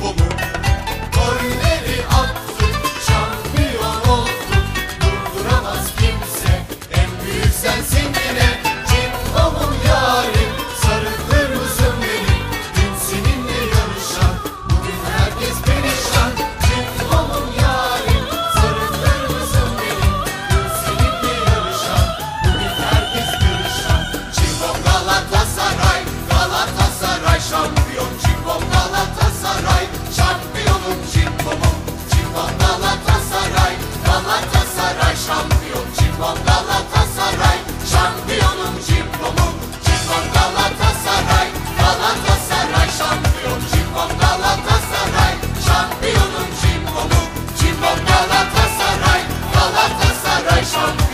bu mu? Öyle sun.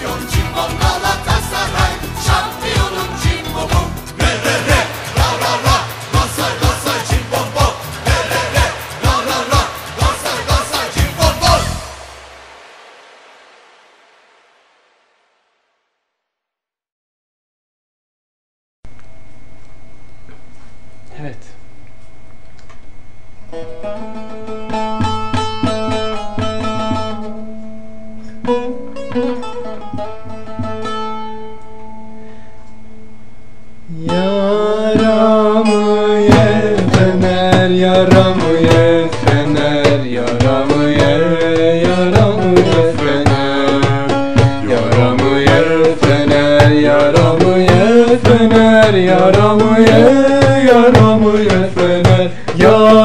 Yaramı ye, yaramı ye fener. Yaramı ye fener, yaramı ye fener. Yaramı ye, yaramı ye fener. Yaramı